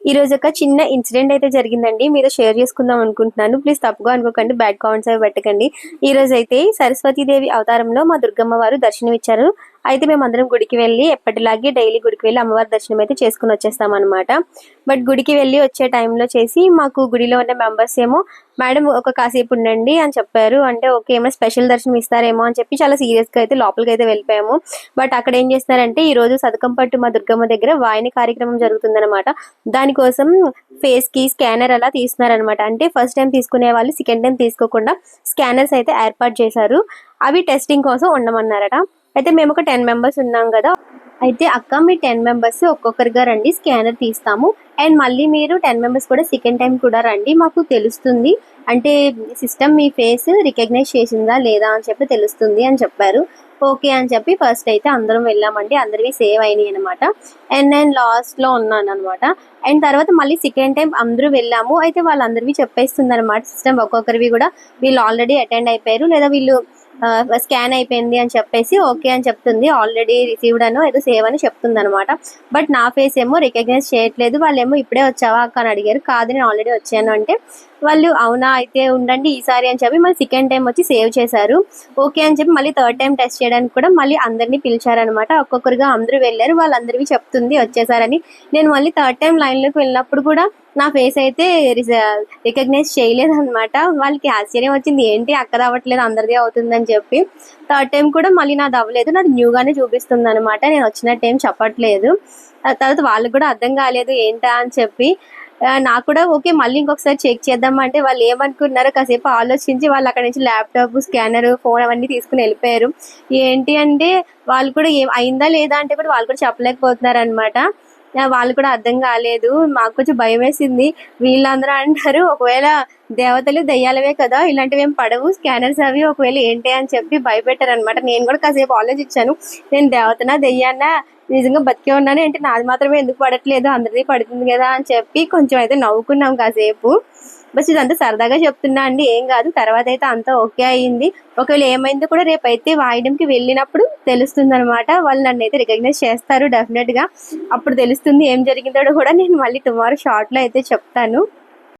ఈ రోజు ఒక చిన్న ఇన్సిడెంట్ అయితే జరిగిందండి. మీరు షేర్ చేసుకుందాం అనుకుంటున్నాను. ప్లీజ్ తప్పుగా అనుకోకండి. బ్యాడ్ కామెంట్స్ అవి పెట్టకండి. ఈ రోజు అయితే సరస్వతీదేవి అవతారంలో మా దుర్గమ్మ వారు దర్శనం ఇచ్చారు అయితే మేము అందరం గుడికి వెళ్ళి ఎప్పటిలాగే డైలీ గుడికి వెళ్ళి అమ్మవారి దర్శనం అయితే చేసుకుని వచ్చేస్తాం అనమాట బట్ గుడికి వెళ్ళి వచ్చే టైంలో చేసి మాకు గుడిలో ఉన్న మెంబర్స్ ఏమో మేడం ఒక కాసేపు ఉండండి అని చెప్పారు. అంటే ఓకే ఏమైనా స్పెషల్ దర్శనం ఇస్తారేమో అని చెప్పి చాలా సీరియస్గా అయితే లోపలికి అయితే వెళ్ళిపోయాము. బట్ అక్కడ ఏం చేస్తున్నారంటే ఈ రోజు సదకం పట్టు మా దుర్గమ్మ దగ్గర వాయిని కార్యక్రమం జరుగుతుందన్నమాట. దానికోసం ఫేస్కి స్కానర్ అలా తీస్తున్నారనమాట అంటే ఫస్ట్ టైం తీసుకునే వాళ్ళు సెకండ్ టైం తీసుకోకుండా స్కానర్స్ అయితే ఏర్పాటు చేశారు. అవి టెస్టింగ్ కోసం ఉండమన్నారట. అయితే మేము ఒక టెన్ మెంబర్స్ ఉన్నాం కదా. అయితే అక్క మీ టెన్ మెంబర్స్ ఒక్కొక్కరిగా రండి స్కానర్ తీస్తాము. అండ్ మళ్ళీ మీరు టెన్ మెంబర్స్ కూడా సెకండ్ టైం కూడా రండి మాకు తెలుస్తుంది. అంటే సిస్టమ్ మీ ఫేస్ రికగ్నైజ్ చేసిందా లేదా అని చెప్పి తెలుస్తుంది అని చెప్పారు. ఓకే అని చెప్పి ఫస్ట్ అయితే అందరం వెళ్ళామండి. అందరివి సేవ్ అయినాయి అనమాట అండ్ నేను లాస్ట్లో ఉన్నాను అనమాట అండ్ తర్వాత మళ్ళీ సెకండ్ టైం అందరూ వెళ్ళాము. అయితే వాళ్ళందరివి చెప్పేస్తుంది అనమాట సిస్టమ్. ఒక్కొక్కరివి కూడా వీళ్ళు ఆల్రెడీ అటెండ్ అయిపోయారు. లేదా వీళ్ళు స్కాన్ అయిపోయింది అని చెప్పేసి ఓకే అని చెప్తుంది. ఆల్రెడీ రిసీవ్డ్ అనో ఏదో సేవ్ అని చెప్తుంది అనమాట బట్ నా ఫేస్ ఏమో రికగ్నైజ్ చేయట్లేదు. వాళ్ళు ఏమో ఇప్పుడే వచ్చావా అక్క అని అడిగారు. కాదు నేను ఆల్రెడీ వచ్చాను అంటే వాళ్ళు అవునా అయితే ఉండండి ఈసారి అని చెప్పి మళ్ళీ సెకండ్ టైం వచ్చి సేవ్ చేశారు. ఓకే అని చెప్పి మళ్ళీ థర్డ్ టైం టెస్ట్ చేయడానికి కూడా మళ్ళీ అందరినీ పిలిచారనమాట ఒక్కొక్కరుగా అందరూ వెళ్ళారు. వాళ్ళందరివి చెప్తుంది వచ్చేసారని. నేను మళ్ళీ థర్డ్ టైం లైన్లోకి వెళ్ళినప్పుడు కూడా నా ఫేస్ అయితే రికగ్నైజ్ చేయలేదు అనమాట వాళ్ళకి ఆశ్చర్యం వచ్చింది ఏంటి అక్కడ అవ్వట్లేదు అందరిది అవుతుందని చెప్పి. థర్డ్ టైం కూడా మళ్ళీ నాది అవ్వలేదు నాది న్యూగానే చూపిస్తుంది అనమాట నేను వచ్చినట్టు ఏం చెప్పట్లేదు. ఆ తర్వాత వాళ్ళకి కూడా అర్థం కాలేదు ఏంటా? అని చెప్పి. నాకు కూడా ఓకే మళ్ళీ ఇంకొకసారి చెక్ చేద్దాం అంటే వాళ్ళు ఏమనుకున్నారో కాసేపు ఆలోచించి వాళ్ళు అక్కడ నుంచి ల్యాప్టాప్ స్కానర్ ఫోన్ అవన్నీ తీసుకుని వెళ్ళిపోయారు. ఏంటి అంటే వాళ్ళు కూడా ఏం అయిందా లేదా అంటే కూడా వాళ్ళు కూడా చెప్పలేకపోతున్నారు అనమాట వాళ్ళు కూడా అర్థం కాలేదు. మాకు కొంచెం భయం వేసింది. వీళ్ళందరూ అంటారు ఒకవేళ దేవతలు దెయ్యాలవే కదా ఇలాంటివి ఏం పడవు. స్కానర్స్ అవి ఒకవేళ ఏంటి అని చెప్పి భయపెట్టారు అనమాట నేను కూడా కాసేపు ఆలోచించాను. నేను దేవతనా దెయ్యానా నిజంగా బతికే ఉన్నాను అంటే నాది మాత్రమే ఎందుకు పడట్లేదు? అందరిది పడుతుంది కదా అని చెప్పి కొంచెం అయితే నవ్వుకున్నాం కాసేపు. బస్ ఇదంతా సరదాగా చెప్తున్నా అండి. ఏం కాదు తర్వాత అయితే అంతా ఓకే అయ్యింది ఒకవేళ ఏమైందో కూడా రేపు అయితే వాయిడంకి వెళ్ళినప్పుడు తెలుస్తుంది అనమాట వాళ్ళు నన్ను అయితే రికగ్నైజ్ చేస్తారు డెఫినెట్గా అప్పుడు తెలుస్తుంది ఏం జరిగిందో కూడా నేను మళ్ళీ టుమారో షార్ట్లో అయితే చెప్తాను.